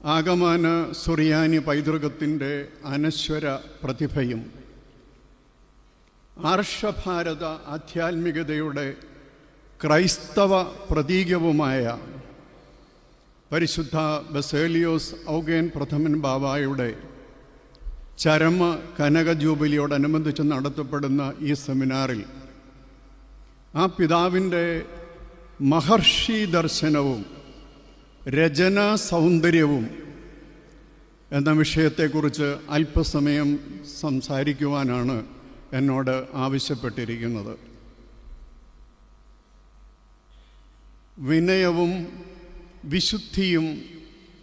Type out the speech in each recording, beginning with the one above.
ആഗമാന സുറിയാനി പൈതൃകത്തിന്റെ അനശ്വര പ്രതിഭയും ആർഷഭാരത ആധ്യാത്മികതയുടെ ക്രൈസ്തവ പ്രതീകവുമായ പരിശുദ്ധ ബസേലിയോസ് ഔഗേൻ പ്രഥമൻ ബാബായുടെ ചരമ കനക ജൂബിലിയോടനുബന്ധിച്ച് നടത്തപ്പെടുന്ന ഈ സെമിനാറിൽ ആ പിതാവിന്റെ മഹർഷി ദർശനവും രചനാ സൗന്ദര്യവും എന്ന വിഷയത്തെക്കുറിച്ച് അല്പസമയം സംസാരിക്കുവാനാണ് എന്നോട് ആവശ്യപ്പെട്ടിരിക്കുന്നത്. വിനയവും വിശുദ്ധിയും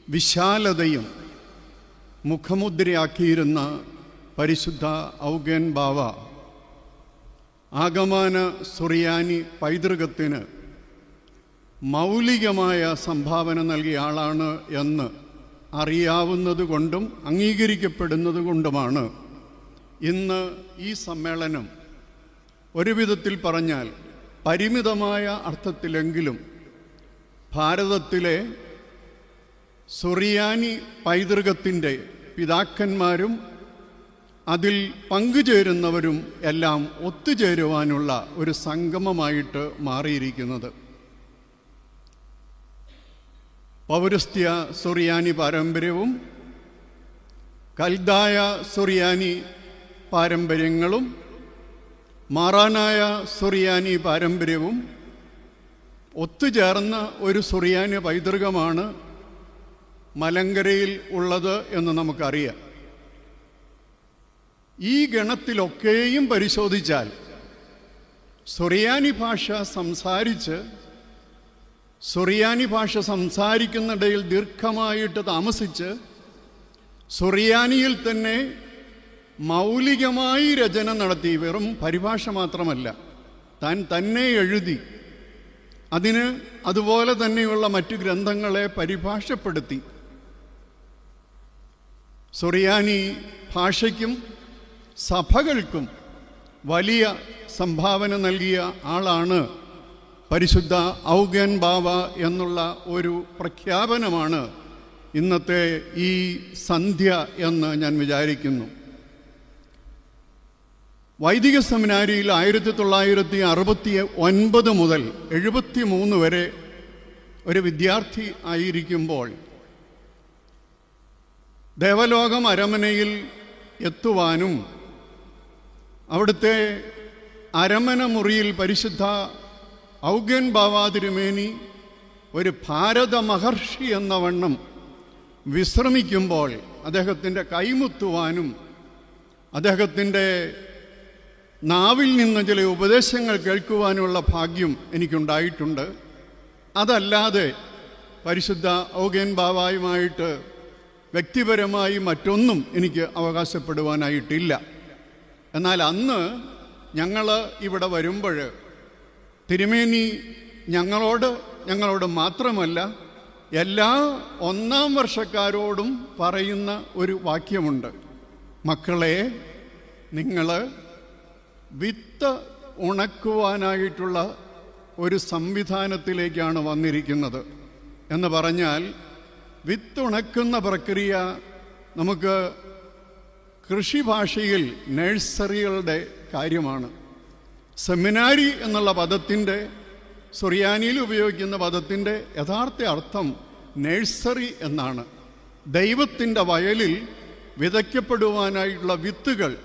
വിശാലതയും മുഖമുദ്രയാക്കിയിരുന്ന പരിശുദ്ധ ഔഗേൻ ബാവ ആഗമാന സുറിയാനി പൈതൃകത്തിന് മൗലികമായ സംഭാവന നൽകിയ ആളാണ് എന്ന് അറിയാവുന്നതുകൊണ്ടും അംഗീകരിക്കപ്പെടുന്നതുകൊണ്ടുമാണ് അംഗീകരിക്കപ്പെടുന്നത് ഇന്ന് ഈ സമ്മേളനം ഒരു വിധത്തിൽ പറഞ്ഞാൽ പരിമിതമായ അർത്ഥത്തിലെങ്കിലും ഭാരതത്തിലെ സുറിയാനി പൈതൃകത്തിന്റെ പിതാക്കന്മാരും അതിൽ പങ്കുചേരുന്നവരും എല്ലാം ഒത്തുചേരുവാനുള്ള ഒരു സംഗമമായിട്ട് മാറിയിരിക്കുന്നത്. പൗരസ്ത്യ സുറിയാനി പാരമ്പര്യവും കൽദായ സുറിയാനി പാരമ്പര്യങ്ങളും മാറാനായ സുറിയാനി പാരമ്പര്യവും ഒത്തുചേർന്ന ഒരു സുറിയാനി പൈതൃകമാണ് മലങ്കരയിൽ ഉള്ളത് എന്ന് നമുക്കറിയാം. ഈ ഗണത്തിലൊക്കെയും പരിശോധിച്ചാൽ സുറിയാനി ഭാഷ സംസാരിച്ച് സുറിയാനി ഭാഷ സംസാരിക്കുന്നിടയിൽ ദീർഘമായിട്ട് താമസിച്ച് സുറിയാനിയിൽ തന്നെ മൗലികമായി രചന നടത്തി. വെറും പരിഭാഷ മാത്രമല്ല താൻ തന്നെ എഴുതി. അതിന് അതുപോലെ തന്നെയുള്ള മറ്റു ഗ്രന്ഥങ്ങളെ പരിഭാഷപ്പെടുത്തി. സുറിയാനി ഭാഷയ്ക്കും സഭകൾക്കും വലിയ സംഭാവന നൽകിയ ആളാണ് പരിശുദ്ധ ഔഗ്യൻ ബാവ എന്നുള്ള ഒരു പ്രഖ്യാപനമാണ് ഇന്നത്തെ ഈ സന്ധ്യ എന്ന് ഞാൻ വിചാരിക്കുന്നു. വൈദിക സെമിനാരിയിൽ ആയിരത്തി തൊള്ളായിരത്തി അറുപത്തി ഒൻപത് മുതൽ എഴുപത്തി മൂന്ന് വരെ ഒരു വിദ്യാർത്ഥി ആയിരിക്കുമ്പോൾ ദേവലോകം അരമനയിൽ എത്തുവാനും അവിടുത്തെ അരമന മുറിയിൽ പരിശുദ്ധ ഔഗൻ ബാവാതിരുമേനി ഒരു ഭാരത മഹർഷി എന്ന വണ്ണം വിശ്രമിക്കുമ്പോൾ അദ്ദേഹത്തിന്റെ കൈമുത്തുവാനും അദ്ദേഹത്തിന്റെ നാവിൽ നിന്ന് ചില ഉപദേശങ്ങൾ കേൾക്കുവാനുള്ള ഭാഗ്യം എനിക്കുണ്ടായിട്ടുണ്ട്. അതല്ലാതെ പരിശുദ്ധ ഔഗേൻ ബാവായുമായിട്ട് വ്യക്തിപരമായി മറ്റൊന്നും എനിക്ക് അവകാശപ്പെടുവാനായിട്ടില്ല. എന്നാൽ അന്ന് ഞങ്ങൾ ഇവിടെ വരുമ്പോൾ തിരുമേനി ഞങ്ങളോട് ഞങ്ങളോട് മാത്രമല്ല എല്ലാ ഒന്നാം വർഷക്കാരോടും പറയുന്ന ഒരു വാക്യമുണ്ട്. മക്കളെ നിങ്ങൾ വിത്ത് ഉണക്കുവാനായിട്ടുള്ള ഒരു സംവിധാനത്തിലേക്കാണ് വന്നിരിക്കുന്നത്. എന്ന് പറഞ്ഞാൽ വിത്തുണക്കുന്ന പ്രക്രിയ നമുക്ക് കൃഷി ഭാഷയിൽ നഴ്സറികളുടെ കാര്യമാണ്. സെമിനാരി എന്നുള്ള പദത്തിന്റെ സുറിയാനിയിൽ ഉപയോഗിക്കുന്ന പദത്തിന്റെ യഥാർത്ഥ അർത്ഥം നഴ്സറി എന്നാണ്. ദൈവത്തിന്റെ വയലിൽ വിതയ്ക്കപ്പെടുവാനായിട്ടുള്ള വിത്തുകൾ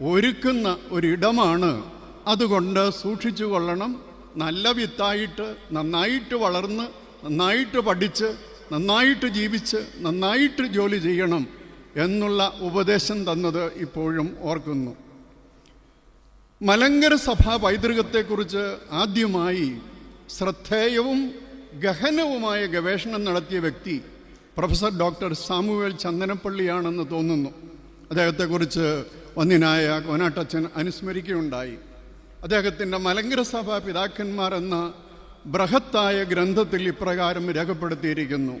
ഒരുക്കുന്ന ഒരിടമാണ്. അതുകൊണ്ട് സൂക്ഷിച്ചു കൊള്ളണം. നല്ല വിത്തായിട്ട് നന്നായിട്ട് വളർന്ന് നന്നായിട്ട് പഠിച്ച് നന്നായിട്ട് ജീവിച്ച് നന്നായിട്ട് ജോലി ചെയ്യണം എന്നുള്ള ഉപദേശം തന്നത് ഇപ്പോഴും ഓർക്കുന്നു. മലങ്കര സഭാ പൈതൃകത്തെക്കുറിച്ച് ആദ്യമായി ശ്രദ്ധേയവും ഗഹനവുമായ ഗവേഷണം നടത്തിയ വ്യക്തി പ്രൊഫസർ ഡോക്ടർ സാമുവേൽ ചന്ദനപ്പള്ളിയാണെന്ന് തോന്നുന്നു. അദ്ദേഹത്തെക്കുറിച്ച് വന്നിനായ കോനാട്ടച്ചൻ അനുസ്മരിക്കുകയുണ്ടായി. അദ്ദേഹത്തിന്റെ മലങ്കര സഭാ പിതാക്കന്മാർ എന്ന ബൃഹത്തായ ഗ്രന്ഥത്തിൽ ഇപ്രകാരം രേഖപ്പെടുത്തിയിരിക്കുന്നു.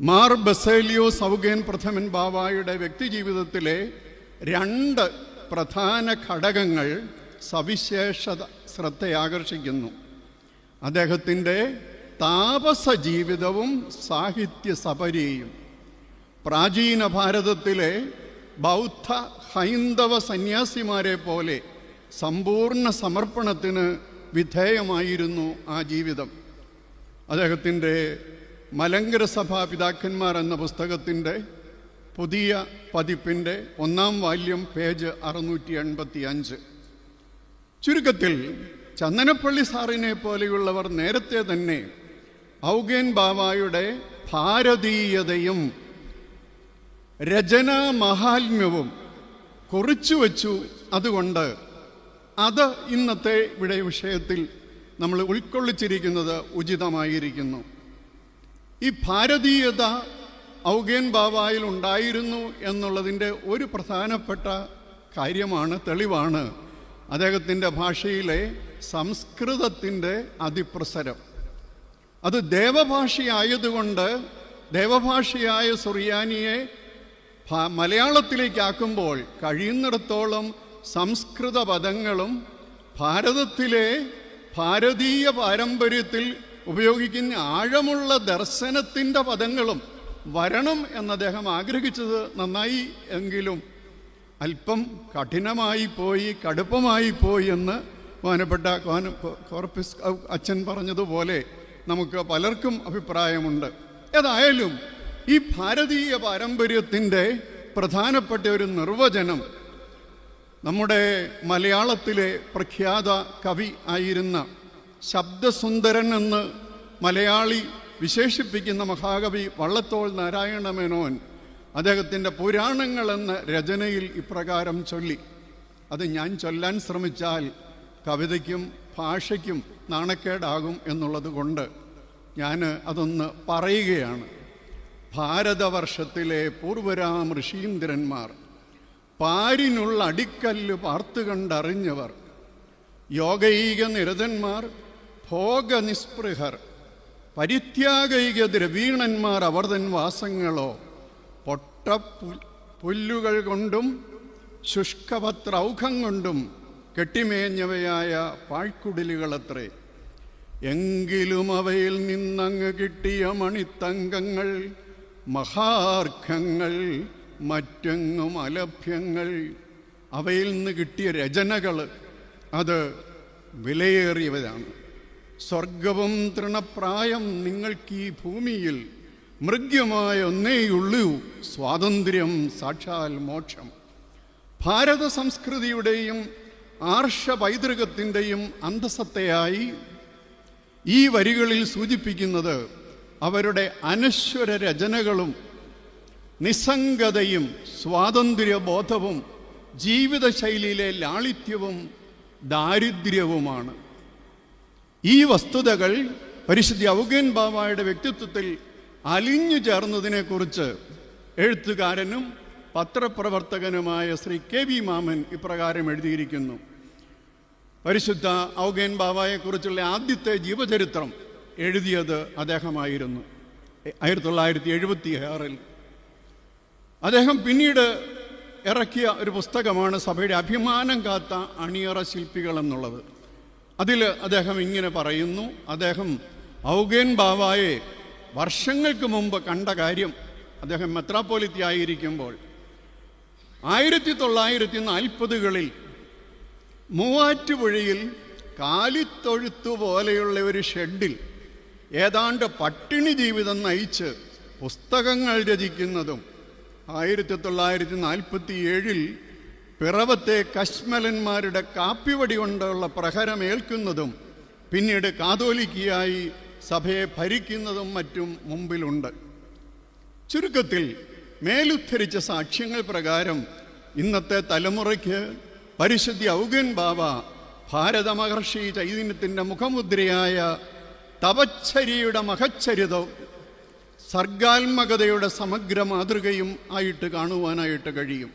മാർ ബസേലിയോ സൗഗേൻ പ്രഥമൻ ബാവായുടെ വ്യക്തിജീവിതത്തിലെ രണ്ട് പ്രധാന ഘടകങ്ങൾ സവിശേഷത ശ്രദ്ധയാകർഷിക്കുന്നു. അദ്ദേഹത്തിന്റെ താപസ ജീവിതവും സാഹിത്യ സപര്യയും പ്രാചീന ഭാരതത്തിലെ ബൗദ്ധ ഹൈന്ദവ സന്യാസിമാരെ പോലെ സമ്പൂർണ സമർപ്പണത്തിന് വിധേയമായിരുന്നു ആ ജീവിതം. അദ്ദേഹത്തിന്റെ മലങ്കര സഭാ പിതാക്കന്മാർ എന്ന പുസ്തകത്തിന്റെ പുതിയ പതിപ്പിന്റെ ഒന്നാം വാല്യം പേജ് അറുന്നൂറ്റി എൺപത്തി അഞ്ച് ചുരുക്കത്തിൽ ചന്ദനപ്പള്ളി സാറിനെ പോലെയുള്ളവർ നേരത്തെ തന്നെ ഔഗേൻ ബാവായുടെ ഭാരതീയതയും രചനാ മഹാത്മ്യവും കുറിച്ചു വച്ചു അതുകൊണ്ട് അത് ഇന്നത്തെ ഇവിടെ വിഷയത്തിൽ നമ്മൾ ഉൾക്കൊള്ളിച്ചിരിക്കുന്നത് ഉചിതമായിരിക്കുന്നു. ഈ ഭാരതീയത ഔഗേൻ ബാവായിൽ ഉണ്ടായിരുന്നു എന്നുള്ളതിന്റെ ഒരു പ്രധാനപ്പെട്ട കാര്യമാണ് തെളിവാണ് അദ്ദേഹത്തിന്റെ ഭാഷയിലെ സംസ്കൃതത്തിന്റെ അതിപ്രസരം. അത് ദേവഭാഷയായതുകൊണ്ട് ദേവഭാഷയായ സുറിയാനിയെ മലയാളത്തിലേക്കാക്കുമ്പോൾ കഴിയുന്നിടത്തോളം സംസ്കൃത പദങ്ങളും ഭാരതത്തിലെ ഭാരതീയ പാരമ്പര്യത്തിൽ ഉപയോഗിക്കുന്ന ആഴമുള്ള ദർശനത്തിന്റെ പദങ്ങളും വരണം എന്ന് അദ്ദേഹം ആഗ്രഹിച്ചത് നന്നായി എങ്കിലും അല്പം കഠിനമായി പോയി കടുപ്പമായി പോയി എന്ന് ബഹുമാനപ്പെട്ട കോർപ്പിസ് അച്ഛൻ പറഞ്ഞതുപോലെ നമുക്ക് പലർക്കും അഭിപ്രായമുണ്ട്. ഏതായാലും ഈ ഭാരതീയ പാരമ്പര്യത്തിന്റെ പ്രധാനപ്പെട്ട ഒരു നിർവചനം നമ്മുടെ മലയാളത്തിലെ പ്രഖ്യാത കവി ആയിരുന്ന ശബ്ദസുന്ദരൻ എന്ന് മലയാളി വിശേഷിപ്പിക്കുന്ന മഹാകവി വള്ളത്തോൾ നാരായണ മേനോൻ അദ്ദേഹത്തിന്റെ പുരാണങ്ങൾ എന്ന രചനയിൽ ഇപ്രകാരം ചൊല്ലി. അത് ഞാൻ ചൊല്ലാൻ ശ്രമിച്ചാൽ കവിതയ്ക്കും ഭാഷയ്ക്കും നാണക്കേടാകും എന്നുള്ളത് കൊണ്ട് ഞാൻ അതൊന്ന് പറയുകയാണ്. ഭാരതവർഷത്തിലെ പൂർവരാം ഋഷീന്ദ്രന്മാർ പാരിനുള്ള അടിക്കല്ല് പാർത്തു കണ്ടറിഞ്ഞവർ യോഗൈക നിരതന്മാർ ഭോഗനിസ്പൃഹർ പരിത്യാഗൈക ദ്രവീണന്മാർ അവർ തൻ വാസങ്ങളോ. പൊട്ട പുല്ലുകൾ കൊണ്ടും ശുഷ്കപത്രൗഖം കൊണ്ടും കെട്ടിമേഞ്ഞവയായ പാഴ്ക്കുടലുകളത്രേ. എങ്കിലും അവയിൽ നിന്നങ്ങ് കിട്ടിയ മണിത്തങ്കങ്ങൾ മഹാർഘങ്ങൾ മറ്റെങ്ങും അലഭ്യങ്ങൾ. അവയിൽ നിന്ന് കിട്ടിയ രചനകൾ അത് വിലയേറിയവരാണ് സ്വർഗവും തൃണപ്രായം നിങ്ങൾക്ക് ഈ ഭൂമിയിൽ മൃഗ്യമായ ഒന്നേയുള്ളൂ. സ്വാതന്ത്ര്യം സാക്ഷാൽ മോക്ഷം. ഭാരത സംസ്കൃതിയുടെയും ആർഷ പൈതൃകത്തിന്റെയും അന്തസത്തയായി ഈ വരികളിൽ സൂചിപ്പിക്കുന്നത് അവരുടെ അനശ്വര രചനകളും നിസ്സംഗതയും സ്വാതന്ത്ര്യബോധവും ജീവിതശൈലിയിലെ ലാളിത്യവും ദാരിദ്ര്യവുമാണ്. ഈ വസ്തുതകൾ പരിശുദ്ധി ഔഗേൻ ബാബായുടെ വ്യക്തിത്വത്തിൽ അലിഞ്ഞു ചേർന്നതിനെക്കുറിച്ച് എഴുത്തുകാരനും പത്രപ്രവർത്തകനുമായ ശ്രീ കെ വി മാമൻ ഇപ്രകാരം എഴുതിയിരിക്കുന്നു. പരിശുദ്ധ ഔഗേൻ ബാബായെക്കുറിച്ചുള്ള ആദ്യത്തെ ജീവചരിത്രം എഴുതിയത് അദ്ദേഹമായിരുന്നു. ആയിരത്തി തൊള്ളായിരത്തി എഴുപത്തി ആറിൽ അദ്ദേഹം പിന്നീട് ഇറക്കിയ ഒരു പുസ്തകമാണ് സഭയുടെ അഭിമാനം കാത്ത അണിയറ ശില്പികൾ എന്നുള്ളത്. അതിൽ അദ്ദേഹം ഇങ്ങനെ പറയുന്നു അദ്ദേഹം ഔഗേൻ ബാവായെ വർഷങ്ങൾക്ക് മുമ്പ് കണ്ട കാര്യം അദ്ദേഹം മെത്രാപ്പോലിത്തി ആയിരിക്കുമ്പോൾ ആയിരത്തി തൊള്ളായിരത്തി നാൽപ്പതുകളിൽ മൂവാറ്റുപുഴയിൽ കാലിത്തൊഴുത്തു പോലെയുള്ള ഒരു ഷെഡിൽ ഏതാണ്ട് പട്ടിണി ജീവിതം നയിച്ച് പുസ്തകങ്ങൾ രചിക്കുന്നതും ആയിരത്തി തൊള്ളായിരത്തി നാൽപ്പത്തി ഏഴിൽ പിറവത്തെ കശ്മലന്മാരുടെ കാപ്പിവടി കൊണ്ടുള്ള പ്രഹരമേൽക്കുന്നതും പിന്നീട് കാതോലിക്കിയായി സഭയെ ഭരിക്കുന്നതും മറ്റും മുമ്പിലുണ്ട്. ചുരുക്കത്തിൽ മേലുദ്ധരിച്ച സാക്ഷ്യങ്ങൾ പ്രകാരം ഇന്നത്തെ തലമുറയ്ക്ക് പരിശുദ്ധി ഔഗൻ ബാബ ഭാരത മഹർഷി ചൈതന്യത്തിന്റെ മുഖമുദ്രയായ തപച്ചരിയുടെ മഹച്ചരിതവും സർഗാത്മകതയുടെ സമഗ്ര മാതൃകയും ആയിട്ട് കാണുവാനായിട്ട് കഴിയും.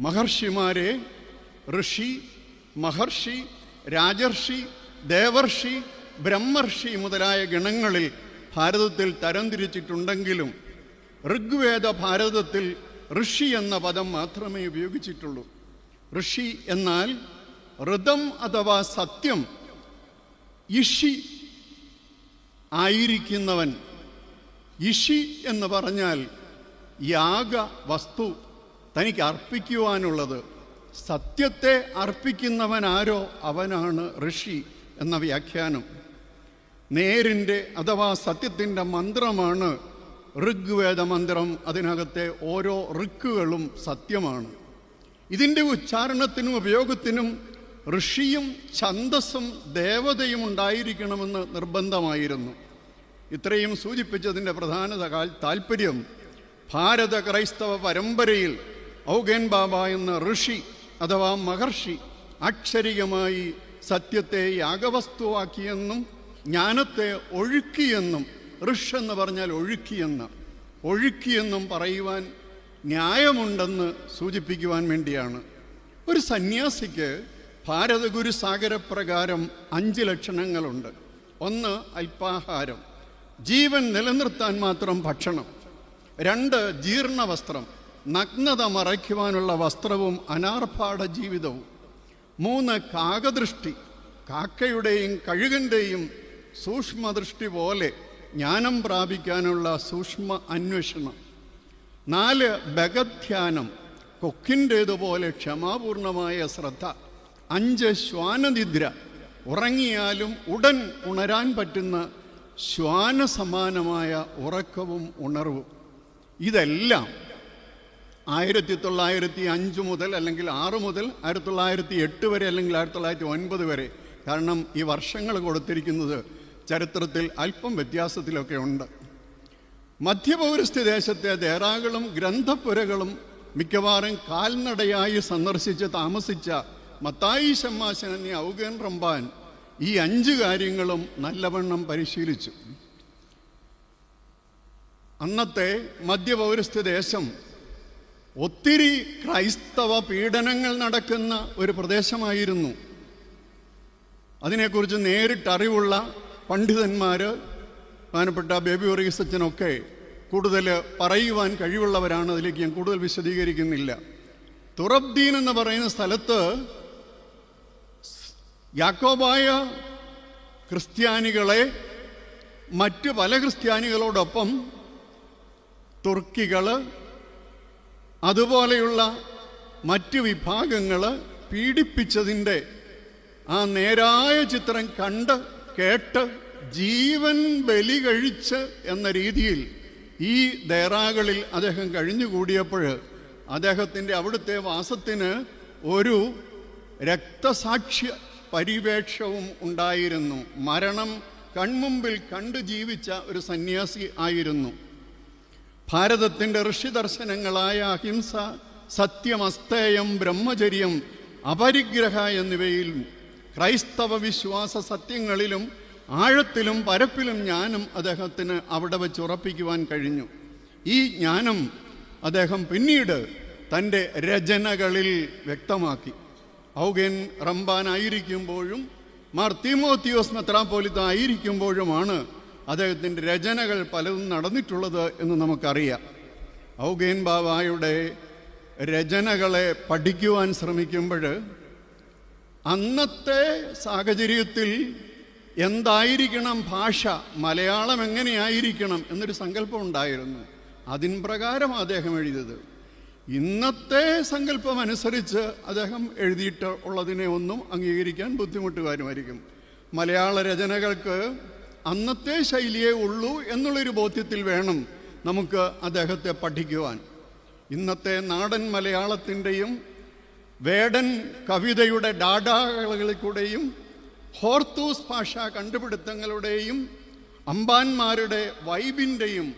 മഹർഷിമാരെ ഋഷി മഹർഷി രാജർഷി ദേവർഷി ബ്രഹ്മർഷി മുതലായ ഗണങ്ങളിൽ ഭാരതത്തിൽ തരംതിരിച്ചിട്ടുണ്ടെങ്കിലും ഋഗ്വേദ ഭാരതത്തിൽ ഋഷി എന്ന പദം മാത്രമേ ഉപയോഗിച്ചിട്ടുള്ളൂ. ഋഷി എന്നാൽ ഋതം അഥവാ സത്യം ഇഷി ആയിരിക്കുന്നവൻ. ഇഷി എന്ന് പറഞ്ഞാൽ യാഗ വസ്തു തനിക്ക് അർപ്പിക്കുവാനുള്ളത്. സത്യത്തെ അർപ്പിക്കുന്നവനാരോ അവനാണ് ഋഷി എന്ന വ്യാഖ്യാനം. നേരിന്റെ അഥവാ സത്യത്തിന്റെ മന്ത്രമാണ് ഋഗ്വേദ മന്ത്രം അതിനകത്തെ ഓരോ ഋക്കുകളും സത്യമാണ്. ഇതിന്റെ ഉച്ചാരണത്തിനും ഉപയോഗത്തിനും ഋഷിയും ഛന്തസ്സും ദേവതയും ഉണ്ടായിരിക്കണമെന്ന് നിർബന്ധമായിരുന്നു. ഇത്രയും സൂചിപ്പിച്ചതിന്റെ പ്രധാന താൽപ്പര്യം ഭാരത ക്രൈസ്തവ പരമ്പരയിൽ ഔഗേൻ ബാബ എന്ന ഋഷി അഥവാ മഹർഷി അക്ഷരികമായി സത്യത്തെ യാഗവസ്തുവാക്കിയെന്നും ജ്ഞാനത്തെ ഒഴുക്കിയെന്നും ഋഷ് എന്ന് പറഞ്ഞാൽ ഒഴുക്കിയെന്ന്. ഒഴുക്കിയെന്നും പറയുവാൻ ന്യായമുണ്ടെന്ന് സൂചിപ്പിക്കുവാൻ വേണ്ടിയാണ്. ഒരു സന്യാസിക്ക് ഭാരതഗുരു സാഗരപ്രകാരം അഞ്ച് ലക്ഷണങ്ങളുണ്ട്. ഒന്ന് അല്പാഹാരം ജീവൻ നിലനിർത്താൻ മാത്രം ഭക്ഷണം. രണ്ട് ജീർണ വസ്ത്രം നഗ്നത മറയ്ക്കുവാനുള്ള വസ്ത്രവും അനാർഭാട ജീവിതവും. മൂന്ന് കാകദൃഷ്ടി കാക്കയുടെയും കഴുകന്റെയും സൂക്ഷ്മദൃഷ്ടി പോലെ ജ്ഞാനം പ്രാപിക്കാനുള്ള സൂക്ഷ്മ അന്വേഷണം. നാല് ബഗധ്യാനം കൊക്കിന്റേതുപോലെ ക്ഷമാപൂർണമായ ശ്രദ്ധ. അഞ്ച് ശ്വാനനിദ്ര ഉറങ്ങിയാലും ഉടൻ ഉണരാൻ പറ്റുന്ന ശ്വാനസമാനമായ ഉറക്കവും ഉണർവും. ഇതെല്ലാം ആയിരത്തി തൊള്ളായിരത്തി അഞ്ച് മുതൽ അല്ലെങ്കിൽ ആറ് മുതൽ ആയിരത്തി തൊള്ളായിരത്തി എട്ട് വരെ അല്ലെങ്കിൽ ആയിരത്തി തൊള്ളായിരത്തി ഒൻപത് വരെ. കാരണം ഈ വർഷങ്ങൾ കൊടുത്തിരിക്കുന്നത് ചരിത്രത്തിൽ അല്പം വ്യത്യാസത്തിലൊക്കെ ഉണ്ട്. മധ്യപൗരസ്ത്യ ദേശത്തെ ദേറാകളും ഗ്രന്ഥപ്പുരകളും മിക്കവാറും കാൽനടയായി സന്ദർശിച്ച് താമസിച്ച മത്തായി ഷമ്മാശൻ എന്നീ ഔഗൻ റംബാൻ ഈ അഞ്ച് കാര്യങ്ങളും നല്ലവണ്ണം പരിശീലിച്ചു. അന്നത്തെ മധ്യപൗരസ്ത്യ ദേശം ഒത്തിരി ക്രൈസ്തവ പീഡനങ്ങൾ നടക്കുന്ന ഒരു പ്രദേശമായിരുന്നു. അതിനെക്കുറിച്ച് നേരിട്ട് അറിവുള്ള പണ്ഡിതന്മാർ ബഹുമാനപ്പെട്ട ബേബി ഒറീസച്ചനൊക്കെ കൂടുതൽ പറയുവാൻ കഴിവുള്ളവരാണ്. അതിലേക്ക് ഞാൻ കൂടുതൽ വിശദീകരിക്കുന്നില്ല. തുറബ്ദീൻ എന്ന് പറയുന്ന സ്ഥലത്ത് യാക്കോബായ ക്രിസ്ത്യാനികളെ മറ്റ് പല ക്രിസ്ത്യാനികളോടൊപ്പം തുർക്കികൾ അതുപോലെയുള്ള മറ്റ് വിഭാഗങ്ങൾ പീഡിപ്പിച്ചതിന്റെ ആ നേരായ ചിത്രം കണ്ട് കേട്ട് ജീവൻ ബലി കഴിച്ച് എന്ന രീതിയിൽ ഈ ദേറാകളിൽ അദ്ദേഹം കഴിഞ്ഞുകൂടിയപ്പോൾ അദ്ദേഹത്തിന്റെ അവിടുത്തെ വാസത്തിന് ഒരു രക്തസാക്ഷ്യ പരിവേക്ഷവും ഉണ്ടായിരുന്നു. മരണം കൺമുമ്പിൽ കണ്ടു ജീവിച്ച ഒരു സന്യാസി ആയിരുന്നു. ഭാരതത്തിന്റെ ഋഷിദർശനങ്ങളായ അഹിംസ സത്യം അസ്തേയം ബ്രഹ്മചര്യം അപരിഗ്രഹ എന്നിവയിൽ ക്രൈസ്തവ വിശ്വാസ സത്യങ്ങളിലും ആഴത്തിലും പരപ്പിലും ജ്ഞാനം അദ്ദേഹത്തിന് അവിടെ വെച്ച് ഉറപ്പിക്കുവാൻ കഴിഞ്ഞു. ഈ ജ്ഞാനം അദ്ദേഹം പിന്നീട് തന്റെ രചനകളിൽ വ്യക്തമാക്കി. ഔഗൻ റംബാനായിരിക്കുമ്പോഴും മാർ തീമോത്തിയോസ് മെത്രാപ്പോലിത്ത ആയിരിക്കുമ്പോഴുമാണ് അദ്ദേഹത്തിന്റെ രചനകൾ പലതും നടന്നിട്ടുള്ളത് എന്ന് നമുക്കറിയാം. ഔഗേൻ ബാബായുടെ രചനകളെ പഠിക്കുവാൻ ശ്രമിക്കുമ്പോൾ അന്നത്തെ സാഹചര്യത്തിൽ എന്തായിരിക്കണം ഭാഷ? മലയാളം എങ്ങനെയായിരിക്കണം എന്നൊരു സങ്കല്പം ഉണ്ടായിരുന്നു. അതിൻ പ്രകാരം അദ്ദേഹം എഴുതിയത്. ഇന്നത്തെ സങ്കല്പം അനുസരിച്ച് അദ്ദേഹം എഴുതിയിട്ട് ഉള്ളതിനെ ഒന്നും അംഗീകരിക്കാൻ ബുദ്ധിമുട്ടുകാരുമായിരിക്കും. മലയാള രചനകൾക്ക് അന്നത്തെ ശൈലിയേ ഉള്ളൂ എന്നുള്ളൊരു ബോധ്യത്തിൽ വേണം നമുക്ക് അദ്ദേഹത്തെ പഠിക്കുവാൻ. ഇന്നത്തെ നാടൻ മലയാളത്തിന്റെയും വേടൻ കവിതയുടെ ഡാഡാകളിൽ കൂടെയും ഹോർത്തൂസ് ഭാഷ കണ്ടുപിടുത്തങ്ങളുടെയും അമ്പാന്മാരുടെ വൈബിന്റെയും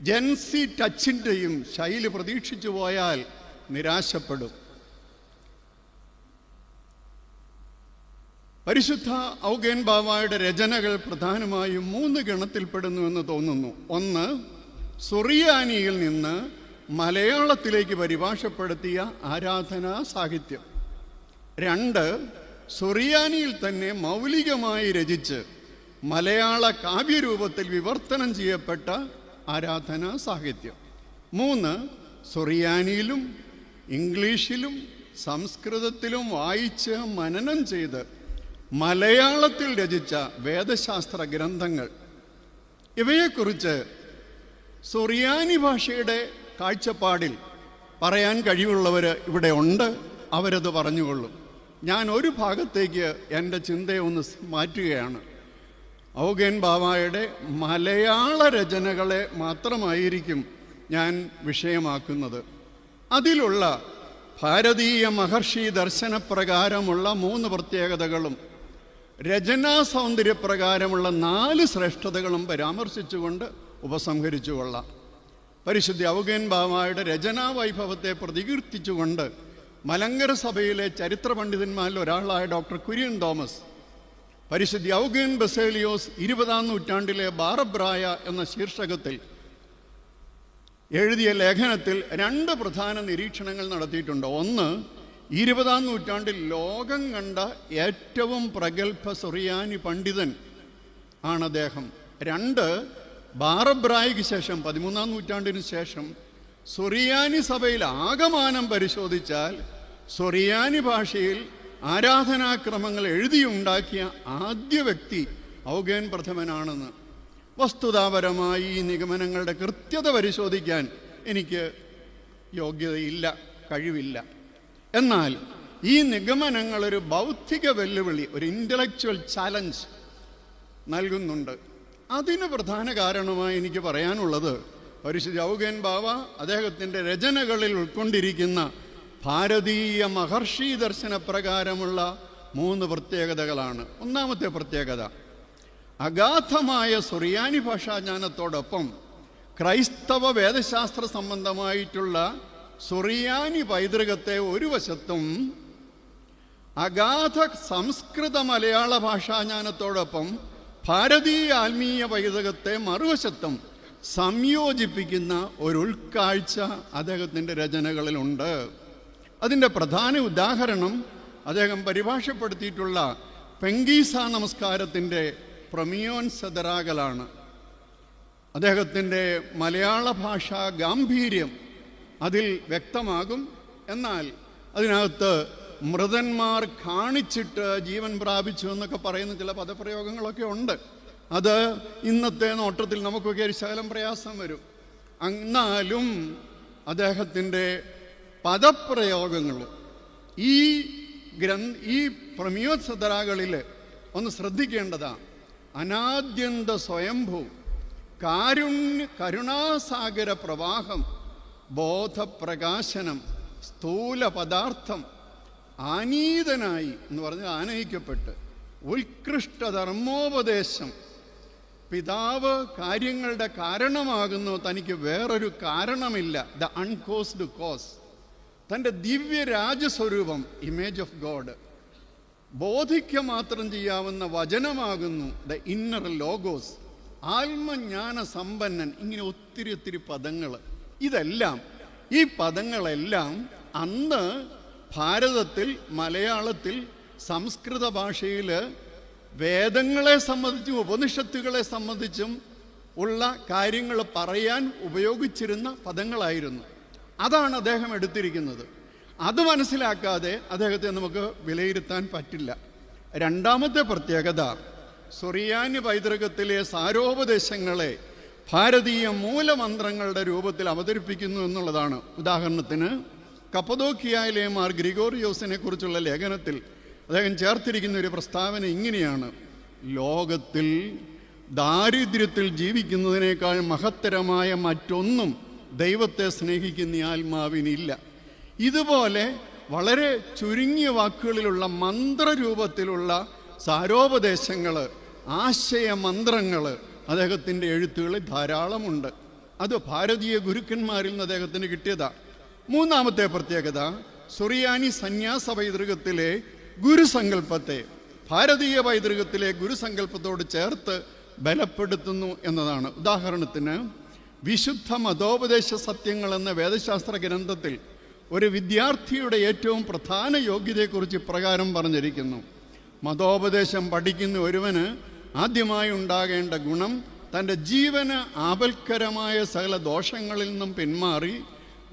ജെൻസി ടച്ചിന്റെയും ശൈലി പ്രതീക്ഷിച്ചു പോയാൽ നിരാശപ്പെടും. പരിശുദ്ധ ഔഗേൻ ബാവായുടെ രചനകൾ പ്രധാനമായും മൂന്ന് ഗണത്തിൽപ്പെടുന്നുവെന്ന് തോന്നുന്നു. ഒന്ന് സൊറിയാനിയിൽ നിന്ന് മലയാളത്തിലേക്ക് പരിഭാഷപ്പെടുത്തിയ ആരാധനാ സാഹിത്യം. രണ്ട് സൊറിയാനിയിൽ തന്നെ മൗലികമായി രചിച്ച് മലയാള കാവ്യരൂപത്തിൽ വിവർത്തനം ചെയ്യപ്പെട്ട ആരാധനാ സാഹിത്യം. മൂന്ന് സൊറിയാനിയിലും ഇംഗ്ലീഷിലും സംസ്കൃതത്തിലും വായിച്ച് മനനം ചെയ്ത് മലയാളത്തിൽ രചിച്ച വേദശാസ്ത്ര ഗ്രന്ഥങ്ങൾ. ഇവയെക്കുറിച്ച് സൊറിയാനി ഭാഷയുടെ കാഴ്ചപ്പാടിൽ പറയാൻ കഴിവുള്ളവർ ഇവിടെ ഉണ്ട്. അവരത് പറഞ്ഞുകൊള്ളും. ഞാൻ ഒരു ഭാഗത്തേക്ക് എന്റെ ചിന്തയെ ഒന്ന് മാറ്റുകയാണ്. ഔഗേൻ ബാബായുടെ മലയാള രചനകളെ മാത്രമായിരിക്കും ഞാൻ വിഷയമാക്കുന്നത്. അതിലുള്ള ഭാരതീയ മഹർഷി ദർശനപ്രകാരമുള്ള മൂന്ന് പ്രത്യേകതകളും രചനാ സൗന്ദര്യപ്രകാരമുള്ള നാല് ശ്രേഷ്ഠതകളും പരാമർശിച്ചുകൊണ്ട് ഉപസംഹരിച്ചു കൊള്ളാം പരിശുദ്ധ ഔഗേൻ ബാവായുടെ രചനാ വൈഭവത്തെ പ്രതികീർത്തിച്ചുകൊണ്ട് മലങ്കര സഭയിലെ ചരിത്ര പണ്ഡിതന്മാരിൽ ഒരാളായ ഡോക്ടർ കുര്യൻ തോമസ് പരിശുദ്ധ ഔഗേൻ ബസേലിയോസ് ഇരുപതാം നൂറ്റാണ്ടിലെ ബാറബ്രായ എന്ന ശീർഷകത്തിൽ എഴുതിയ ലേഖനത്തിൽ രണ്ട് പ്രധാന നിരീക്ഷണങ്ങൾ നടത്തിയിട്ടുണ്ട്. ഒന്ന് ഇരുപതാം നൂറ്റാണ്ടിൽ ലോകം കണ്ട ഏറ്റവും പ്രഗത്ഭ സുറിയാനി പണ്ഡിതൻ ആണ് അദ്ദേഹം. രണ്ട് ബാറബ്രായിക്ക് ശേഷം പതിമൂന്നാം നൂറ്റാണ്ടിന് ശേഷം സുറിയാനി സഭയിൽ ആകമാനം പരിശോധിച്ചാൽ സുറിയാനി ഭാഷയിൽ ആരാധനാക്രമങ്ങൾ എഴുതിയുണ്ടാക്കിയ ആദ്യ വ്യക്തി ഔഗേൻ പ്രഥമനാണെന്ന്. വസ്തുതാപരമായി ഈ നിഗമനങ്ങളുടെ കൃത്യത പരിശോധിക്കാൻ എനിക്ക് യോഗ്യതയില്ല കഴിവില്ല. എന്നാൽ ഈ നിഗമനങ്ങൾ ഒരു ബൗദ്ധിക വെല്ലുവിളി ഒരു ഇന്റലക്ച്വൽ ചാലഞ്ച് നൽകുന്നുണ്ട്. അതിന് പ്രധാന കാരണമായി എനിക്ക് പറയാനുള്ളത് പരിശുദ്ധ ജൗകൻ ബാവ അദ്ദേഹത്തിന്റെ രചനകളിൽ ഉൾക്കൊണ്ടിരിക്കുന്ന ഭാരതീയ മഹർഷി ദർശന പ്രകാരമുള്ള മൂന്ന് പ്രത്യേകതകളാണ്. ഒന്നാമത്തെ പ്രത്യേകത അഗാധമായ സുറിയാനി ഭാഷാജ്ഞാനത്തോടൊപ്പം ക്രൈസ്തവ വേദശാസ്ത്ര സംബന്ധമായിട്ടുള്ള സുറിയാനി പൈതൃകത്തെ ഒരു വശത്തും അഗാധ സംസ്കൃത മലയാള ഭാഷാജ്ഞാനത്തോടൊപ്പം ഭാരതീയ ആത്മീയ പൈതൃകത്തെ മറുവശത്തും സംയോജിപ്പിക്കുന്ന ഒരു ഉൾക്കാഴ്ച അദ്ദേഹത്തിന്റെ രചനകളിലുണ്ട്. അതിന്റെ പ്രധാന ഉദാഹരണം അദ്ദേഹം പരിഭാഷപ്പെടുത്തിയിട്ടുള്ള പെങ്കീസ നമസ്കാരത്തിന്റെ പ്രമിയോൻ സദറാകലാണ്. അദ്ദേഹത്തിന്റെ മലയാള ഭാഷാ ഗാംഭീര്യം അതിൽ വ്യക്തമാകും. എന്നാൽ അതിനകത്ത് മൃതന്മാർ കാണിച്ചിട്ട് ജീവൻ പ്രാപിച്ചു എന്നൊക്കെ പറയുന്ന ചില പദപ്രയോഗങ്ങളൊക്കെ ഉണ്ട്. അത് ഇന്നത്തെ നോട്ടത്തിൽ നമുക്കൊക്കെ ഒരു ശകലം പ്രയാസം വരും. എന്നാലും അദ്ദേഹത്തിന്റെ പദപ്രയോഗങ്ങൾ ഈ ഗ്രന്ഥ ഈ പ്രമിയോത്സതരാകളിൽ ഒന്ന് ശ്രദ്ധിക്കേണ്ടതാ. അനാദ്യന്ത സ്വയംഭൂ കാരുണ്യ കരുണാസാഗര പ്രവാഹം ബോധപ്രകാശനം സ്ഥൂല പദാർത്ഥം ആനീതനായി എന്ന് പറഞ്ഞ് ആനയിക്കപ്പെട്ട് ഉത്കൃഷ്ടധർമ്മോപദേശം. പിതാവ് കാര്യങ്ങളുടെ കാരണമാകുന്നു തനിക്ക് വേറൊരു കാരണമില്ല. ദ അൺകോസ്ഡ് കോസ് തന്റെ ദിവ്യ രാജസ്വരൂപം ഇമേജ് ഓഫ് ഗോഡ് ബോധിക്ക മാത്രം ചെയ്യാവുന്ന വചനമാകുന്നു ദ ഇന്നർ ലോഗോസ് ആത്മജ്ഞാന സമ്പന്നൻ ഇങ്ങനെ ഒത്തിരി ഒത്തിരി പദങ്ങൾ ഇതെല്ലാം ഈ പദങ്ങളെല്ലാം അന്ന് ഭാരതത്തിൽ മലയാളത്തിൽ സംസ്കൃത ഭാഷയിൽ വേദങ്ങളെ സംബന്ധിച്ചും ഉപനിഷത്തുകളെ സംബന്ധിച്ചും ഉള്ള കാര്യങ്ങൾ പറയാൻ ഉപയോഗിച്ചിരുന്ന പദങ്ങളായിരുന്നു. അതാണ് അദ്ദേഹം എടുത്തിരിക്കുന്നത്. അത് മനസ്സിലാക്കാതെ അദ്ദേഹത്തെ നമുക്ക് വിലയിരുത്താൻ പറ്റില്ല. രണ്ടാമത്തെ പ്രത്യേകത സൊറിയാനി പൈതൃകത്തിലെ സാരോപദേശങ്ങളെ ഭാരതീയ മൂലമന്ത്രങ്ങളുടെ രൂപത്തിൽ അവതരിപ്പിക്കുന്നു എന്നുള്ളതാണ്. ഉദാഹരണത്തിന് കപ്പദോക്കിയായിലെ മാർ ഗ്രിഗോറിയോസിനെ കുറിച്ചുള്ള ലേഖനത്തിൽ അദ്ദേഹം ചേർത്തിരിക്കുന്ന ഒരു പ്രസ്താവന ഇങ്ങനെയാണ്. ലോകത്തിൽ ദാരിദ്ര്യത്തിൽ ജീവിക്കുന്നതിനേക്കാൾ മഹത്തരമായ മറ്റൊന്നും ദൈവത്തെ സ്നേഹിക്കുന്ന ആത്മാവിനില്ല. ഇതുപോലെ വളരെ ചുരുങ്ങിയ വാക്കുകളിലുള്ള മന്ത്രരൂപത്തിലുള്ള സാരോപദേശങ്ങൾ ആശയമന്ത്രങ്ങൾ അദ്ദേഹത്തിന്റെ എഴുത്തുകളിൽ ധാരാളമുണ്ട്. അത് ഭാരതീയ ഗുരുക്കന്മാരിൽ നിന്ന് അദ്ദേഹത്തിന് കിട്ടിയതാണ് മൂന്നാമത്തെ പ്രത്യേകത സുറിയാനി സന്യാസ പൈതൃകത്തിലെ ഗുരുസങ്കല്പത്തെ ഭാരതീയ പൈതൃകത്തിലെ ഗുരുസങ്കല്പത്തോട് ചേർത്ത് ബലപ്പെടുത്തുന്നു എന്നതാണ്. ഉദാഹരണത്തിന് വിശുദ്ധ മതോപദേശ സത്യങ്ങൾ എന്ന വേദശാസ്ത്ര ഗ്രന്ഥത്തിൽ ഒരു വിദ്യാർത്ഥിയുടെ ഏറ്റവും പ്രധാന യോഗ്യതയെക്കുറിച്ച് ഇപ്രകാരം പറഞ്ഞിരിക്കുന്നു. മതോപദേശം പഠിക്കുന്ന ഒരുവന് ആദ്യമായി ഉണ്ടാകേണ്ട ഗുണം തന്റെ ജീവന് ആപൽക്കരമായ സകല ദോഷങ്ങളിൽ നിന്നും പിന്മാറി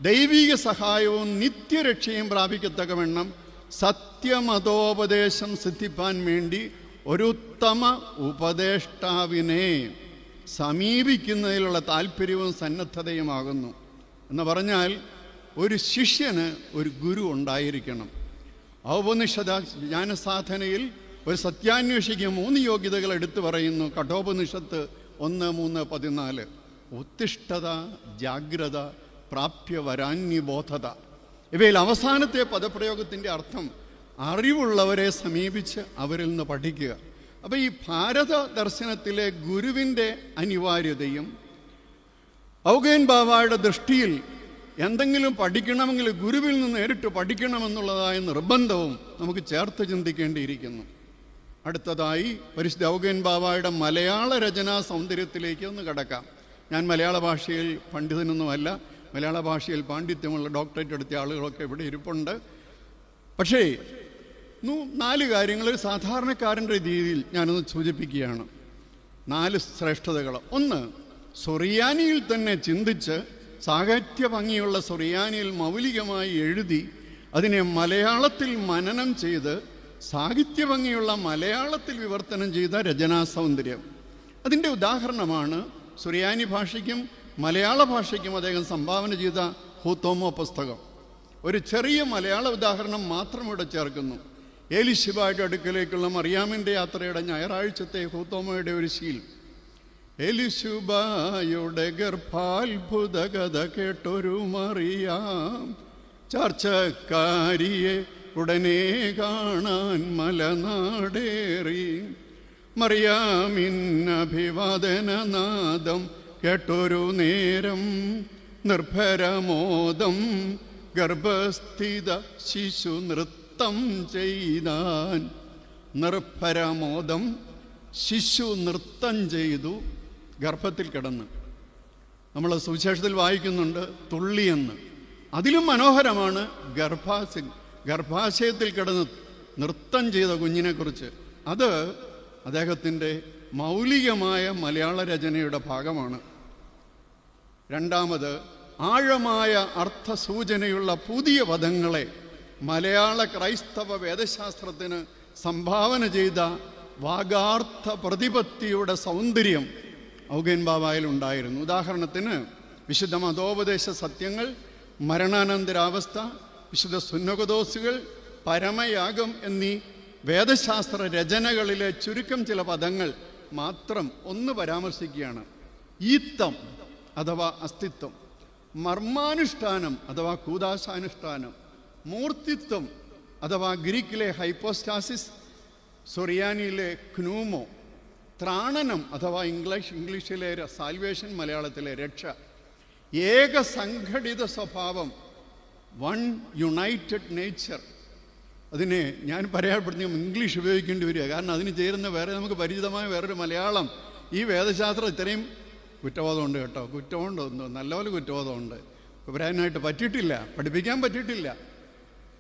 ദൈവിക സഹായവും നിത്യരക്ഷയും പ്രാപിക്കത്തക്കവണ്ണം സത്യമതോപദേശം സിദ്ധിപ്പാൻ വേണ്ടി ഒരു ഉത്തമ ഉപദേഷ്ടാവിനെ സമീപിക്കുന്നതിലുള്ള താല്പര്യവും സന്നദ്ധതയുമാകുന്നു. എന്ന് പറഞ്ഞാൽ ഒരു ശിഷ്യന് ഒരു ഗുരു ഉണ്ടായിരിക്കണം. ഔപനിഷത ജ്ഞാനസാധനയിൽ ഒരു സത്യാന്വേഷിക്ക് മൂന്ന് യോഗ്യതകൾ എടുത്തു പറയുന്നു. കഠോപനിഷത്ത് ഒന്ന് മൂന്ന് പതിനാല്. ഉത്തിഷ്ഠത ജാഗ്രത പ്രാപ്യവരാന്യബോധത. ഇവയിൽ അവസാനത്തെ പദപ്രയോഗത്തിന്റെ അർത്ഥം അറിവുള്ളവരെ സമീപിച്ച് അവരിൽ നിന്ന് പഠിക്കുക. അപ്പോൾ ഈ ഭാരത ദർശനത്തിലെ ഗുരുവിന്റെ അനിവാര്യതയും ഔഗേൻ ബാബായുടെ ദൃഷ്ടിയിൽ എന്തെങ്കിലും പഠിക്കണമെങ്കിൽ ഗുരുവിൽ നിന്ന് നേരിട്ട് പഠിക്കണമെന്നുള്ളതായ നിർബന്ധവും നമുക്ക് ചേർത്ത് ചിന്തിക്കേണ്ടിയിരിക്കുന്നു. അടുത്തതായി പരിശുദ്ധ ഔഗൻ ബാബായുടെ മലയാള രചനാ സൗന്ദര്യത്തിലേക്ക് ഒന്ന് കടക്കാം. ഞാൻ മലയാള ഭാഷയിൽ പണ്ഡിതനൊന്നുമല്ല. മലയാള ഭാഷയിൽ പാണ്ഡിത്യമുള്ള ഡോക്ടറേറ്റ് എടുത്ത ആളുകളൊക്കെ ഇവിടെ ഇരിപ്പുണ്ട്. പക്ഷേ നാല് കാര്യങ്ങൾ സാധാരണക്കാരന്റെ രീതിയിൽ ഞാനൊന്ന് സൂചിപ്പിക്കുകയാണ്. നാല് ശ്രേഷ്ഠതകൾ. ഒന്ന് സൊറിയാനിയിൽ തന്നെ ചിന്തിച്ച് സാഹിത്യ ഭംഗിയുള്ള സൊറിയാനിയിൽ മൗലികമായി എഴുതി അതിനെ മലയാളത്തിൽ മനനം ചെയ്ത് സാഹിത്യ ഭംഗിയുള്ള മലയാളത്തിൽ വിവർത്തനം ചെയ്ത രചനാ സൗന്ദര്യം. അതിന്റെ ഉദാഹരണമാണ് സുറിയാനി ഭാഷയ്ക്കും മലയാള ഭാഷയ്ക്കും അദ്ദേഹം സംഭാവന ചെയ്ത ഹൂത്തോമോ പുസ്തകം. ഒരു ചെറിയ മലയാള ഉദാഹരണം മാത്രം ഇവിടെ ചേർക്കുന്നു. ഏലിശിബായുടെ അടുക്കലേക്കുള്ള മറിയാമിന്റെ യാത്രയുടെ ഞായറാഴ്ചത്തെ ഹൂത്തോമയുടെ ഒരു ശീൽ. എലിശുബായുടെ ഗർഭാത്ഭുത കഥ കേട്ടൊരു മറിയാം. ചർച്ചക്കാരിയെ ഉടനെ കാണാൻ മലനാടേറി. മറിയാമിന്നഭിവാദനനാദം കേട്ടൊരു നേരം നിർഭരമോദം ഗർഭസ്ഥിത ശിശു നൃത്തം ചെയ്താൻ. നിർഭരമോദം ശിശു നൃത്തം ചെയ്തു ഗർഭത്തിൽ കിടന്ന്. നമ്മൾ സുവിശേഷത്തിൽ വായിക്കുന്നുണ്ട് തുള്ളിയെന്ന്. അതിലും മനോഹരമാണ് ഗർഭാശയ ഗർഭാശയത്തിൽ കിടന്ന് നൃത്തം ചെയ്ത കുഞ്ഞിനെക്കുറിച്ച്. അത് അദ്ദേഹത്തിന്റെ മൗലികമായ മലയാള രചനയുടെ ഭാഗമാണ്. രണ്ടാമത് ആഴമായ അർത്ഥസൂചനയുള്ള പുതിയ പദങ്ങളെ മലയാള ക്രൈസ്തവ വേദശാസ്ത്രത്തിന് സംഭാവന ചെയ്ത വാഗാർത്ഥ പ്രതിപത്തിയുടെ സൗന്ദര്യം ഔഗേൻ ബാബായിൽ ഉണ്ടായിരുന്നു. ഉദാഹരണത്തിന് വിശുദ്ധ മതോപദേശ സത്യങ്ങൾ മരണാനന്തരാവസ്ഥ വിശുദ്ധ സുന്നകദോസുകൾ പരമയാഗം എന്നീ വേദശാസ്ത്ര രചനകളിലെ ചുരുക്കം ചില പദങ്ങൾ മാത്രം ഒന്ന് പരാമർശിക്കുകയാണ്. ഈത്തം അഥവാ അസ്തിത്വം മർമാനുഷ്ഠാനം അഥവാ കൂതാശാനുഷ്ഠാനം മൂർത്തിത്വം അഥവാ ഗ്രീക്കിലെ ഹൈപ്പോസ്റ്റാസിസ് സൊറിയാനിയിലെ ഖ്നൂമോ ത്രാണനം അഥവാ ഇംഗ്ലീഷ് ഇംഗ്ലീഷിലെ സാൽവേഷൻ മലയാളത്തിലെ രക്ഷ ഏക സംഘടിത സ്വഭാവം വൺ യുണൈറ്റഡ് നേച്ചർ. അതിനെ ഞാൻ പറയാപ്പെടുന്ന ഇംഗ്ലീഷ് ഉപയോഗിക്കേണ്ടി വരിക. കാരണം അതിന് ചേരുന്ന വേറെ നമുക്ക് പരിചിതമായ വേറൊരു മലയാളം ഈ വേദശാസ്ത്രം ഇത്രയും കുറ്റബോധമുണ്ട് കേട്ടോ. കുറ്റമുണ്ട്. നല്ലപോലെ കുറ്റബോധമുണ്ട്. കുബരാനായിട്ട് പറ്റിയിട്ടില്ല. പഠിപ്പിക്കാൻ പറ്റിയിട്ടില്ല.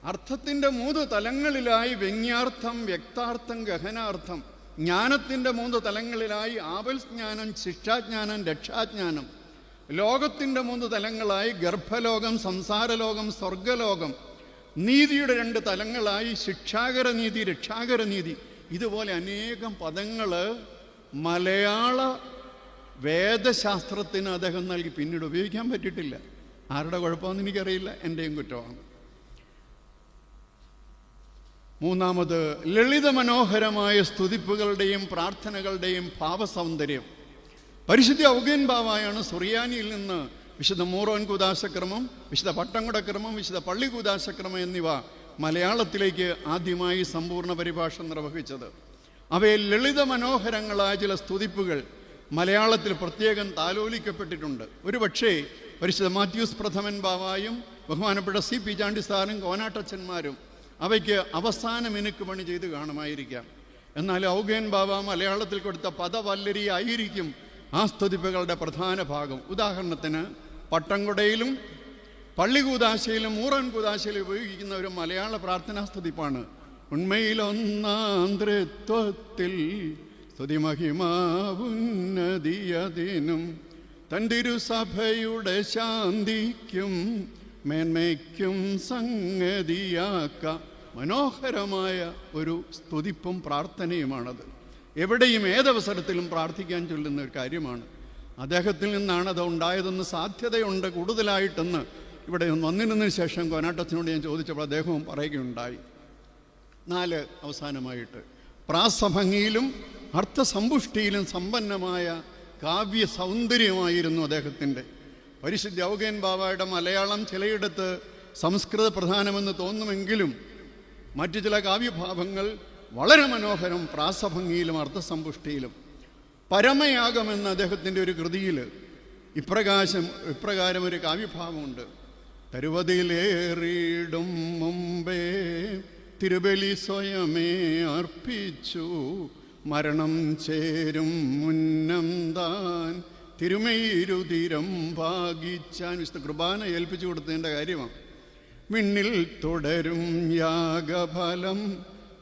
അർത്ഥത്തിന്റെ മൂന്ന് തലങ്ങളിലായി വ്യംഗ്യാർത്ഥം വ്യക്താർത്ഥം ഗഹനാർത്ഥം. ജ്ഞാനത്തിന്റെ മൂന്ന് തലങ്ങളിലായി ആപൽജ്ഞാനം ശിക്ഷാജ്ഞാനം രക്ഷാജ്ഞാനം. ലോകത്തിന്റെ മൂന്ന് തലങ്ങളായി ഗർഭലോകം സംസാരലോകം സ്വർഗലോകം. നീതിയുടെ രണ്ട് തലങ്ങളായി ശിക്ഷാകര നീതി രക്ഷാകര നീതി ഇതുപോലെ അനേകം പദങ്ങൾ മലയാള വേദശാസ്ത്രത്തിന് അദ്ദേഹം നൽകി. പിന്നീട് ഉപയോഗിക്കാൻ പറ്റിയിട്ടില്ല. ആരുടെ കുഴപ്പമെന്ന് എനിക്കറിയില്ല. എന്റെയും കുറ്റമാണ്. മൂന്നാമത് ലളിത മനോഹരമായ സ്തുതിപ്പുകളുടെയും പ്രാർത്ഥനകളുടെയും ഭാവസൗന്ദര്യം. പരിശുദ്ധ ഔഗേൻ ബാവായാണ് സുറിയാനിയിൽ നിന്ന് വിശുദ്ധ മൂറോൻ കൂതാശക്രമം വിശുദ്ധ പട്ടംകുടക്രമം വിശുദ്ധ പള്ളി കൂതാശക്രമം എന്നിവ മലയാളത്തിലേക്ക് ആദ്യമായി സമ്പൂർണ പരിഭാഷ നിർവഹിച്ചത്. അവയിൽ ലളിത മനോഹരങ്ങളായ ചില സ്തുതിപ്പുകൾ മലയാളത്തിൽ പ്രത്യേകം താലോലിക്കപ്പെട്ടിട്ടുണ്ട്. ഒരുപക്ഷേ പരിശുദ്ധ മാത്യൂസ് പ്രഥമൻ ബാവായും ബഹുമാനപ്പെട്ട സി പി ചാണ്ടി സാറും കോനാട്ടച്ചന്മാരും അവയ്ക്ക് അവസാന മിനുക്ക് പണി ചെയ്ത് കാണുമായിരിക്കാം. എന്നാൽ ഔഗേൻ ബാബ മലയാളത്തിൽ കൊടുത്ത പദവല്ലരി ആയിരിക്കും ആ സ്തുതിപ്പുകളുടെ പ്രധാന ഭാഗം. ഉദാഹരണത്തിന് പട്ടംകുടയിലും പള്ളി കൂതാശയിലും മൂറൻ കൂതാശയിലും ഉപയോഗിക്കുന്ന ഒരു മലയാള പ്രാർത്ഥനാ സ്തുതിപ്പാണ്. ഉണ്മയിലൊന്നാന്തൃത്വത്തിൽ സ്തുതിമഹിമാവുന്നതിയതിനും തന്റെരു സഭയുടെ ശാന്തിക്കും മേന്മയ്ക്കും സംഗതിയാക്ക മനോഹരമായ ഒരു സ്തുതിപ്പും പ്രാർത്ഥനയുമാണത്. എവിടെയും ഏതവസരത്തിലും പ്രാർത്ഥിക്കാൻ ചൊല്ലുന്ന ഒരു കാര്യമാണ്. അദ്ദേഹത്തിൽ നിന്നാണ് അത് ഉണ്ടായതെന്ന് സാധ്യതയുണ്ട് കൂടുതലായിട്ടെന്ന് ഇവിടെ വന്നിരുന്നതിന് ശേഷം കൊനാട്ടത്തിനോട് ഞാൻ ചോദിച്ചപ്പോൾ അദ്ദേഹവും പറയുകയുണ്ടായി. നാല് അവസാനമായിട്ട് പ്രാസഭംഗിയിലും അർത്ഥസമ്പുഷ്ടിയിലും സമ്പന്നമായ കാവ്യ സൗന്ദര്യമായിരുന്നു അദ്ദേഹത്തിന്റെ. പരിശുദ്ധ ഔഗേൻ ബാബയുടെ മലയാളം ചിലയിടത്ത് സംസ്കൃത പ്രധാനമെന്ന് തോന്നുമെങ്കിലും മറ്റു ചില കാവ്യഭാവങ്ങൾ വളരെ മനോഹരം പ്രാസഭംഗിയിലും അർത്ഥസമ്പുഷ്ടിയിലും പരമയാഗമെന്ന അദ്ദേഹത്തിന്റെ ഒരു കൃതിയിൽ ഇപ്രകാശം ഇപ്രകാരം ഒരു കാവ്യഭാവമുണ്ട് തരുവതിലേറിയിടും മുമ്പേ തിരുബലി സ്വയമേ അർപ്പിച്ചു മരണം ചേരും മുന്നം താൻ തിരുമയിരുതിരം ഭാഗിച്ചാൻ വിശുദ്ധ കുർബാന ഏൽപ്പിച്ചു കൊടുത്തതിന്റെ കാര്യമാണ്. മിന്നിൽ തുടരും യാഗഫലം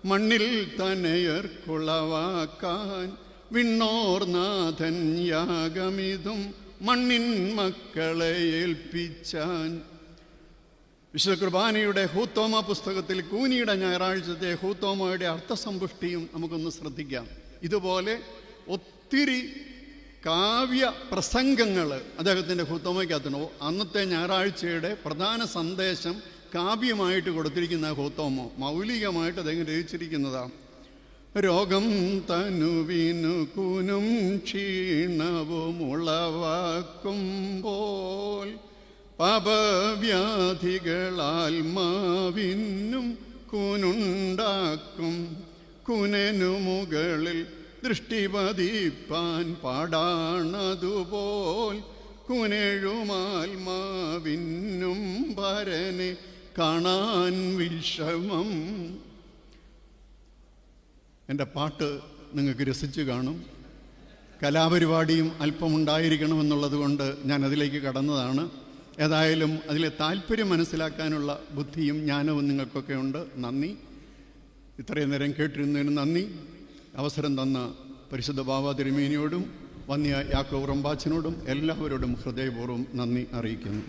മണ്ണിൽ തനയർക്കുളവാക്കാൻ വിണ്ണോർനാഥൻ യാഗമിതും മണ്ണിൻ മക്കളെ ഏൽപ്പിച്ചാൻ. വിശുദ്ധ കുർബാനയുടെ ഹൂത്തോമ പുസ്തകത്തിൽ കൂനിയുടെ ഞായറാഴ്ചത്തെ ഹൂത്തോമയുടെ അർത്ഥസമ്പുഷ്ടിയും നമുക്കൊന്ന് ശ്രദ്ധിക്കാം. ഇതുപോലെ ഒത്തിരി കാവ്യ പ്രസംഗങ്ങൾ അദ്ദേഹത്തിന്റെ ഹൂത്തോമയ്ക്കകത്തുണ്ട്. അന്നത്തെ ഞായറാഴ്ചയുടെ പ്രധാന സന്ദേശം കാവ്യമായിട്ട് കൊടുത്തിരിക്കുന്ന ഹോത്തോമോ മൗലികമായിട്ട് അദ്ദേഹം രചിച്ചിരിക്കുന്നതാണ് രോഗം തനുവിനു കുനും ക്ഷീണവും പാപവ്യാധികളാൽ മാവിനും കുനുണ്ടാക്കും. കുനനു മുകളിൽ ദൃഷ്ടി പതിപ്പാൻ പാടാണതുപോൽ കുനഴുമാൽമാവിനും ഭരനെ കാണാൻ വിഷമം. എന്റെ പാട്ട് നിങ്ങൾക്ക് രസിച്ചു കാണും. കലാപരിപാടിയും അല്പം ഉണ്ടായിരിക്കണമെന്നുള്ളത് കൊണ്ട് ഞാൻ അതിലേക്ക് കടന്നതാണ്. ഏതായാലും അതിലെ താല്പര്യം മനസ്സിലാക്കാനുള്ള ബുദ്ധിയും ജ്ഞാനവും നിങ്ങൾക്കൊക്കെ ഉണ്ട്. നന്ദി. ഇത്രയും നേരം കേട്ടിരുന്നതിന് നന്ദി. അവസരം തന്ന പരിശുദ്ധ ബാബ തിരുമേനിയോടും വന്യ യാക്കോ റമ്പാച്ചനോടും എല്ലാവരോടും ഹൃദയപൂർവം നന്ദി അറിയിക്കുന്നു.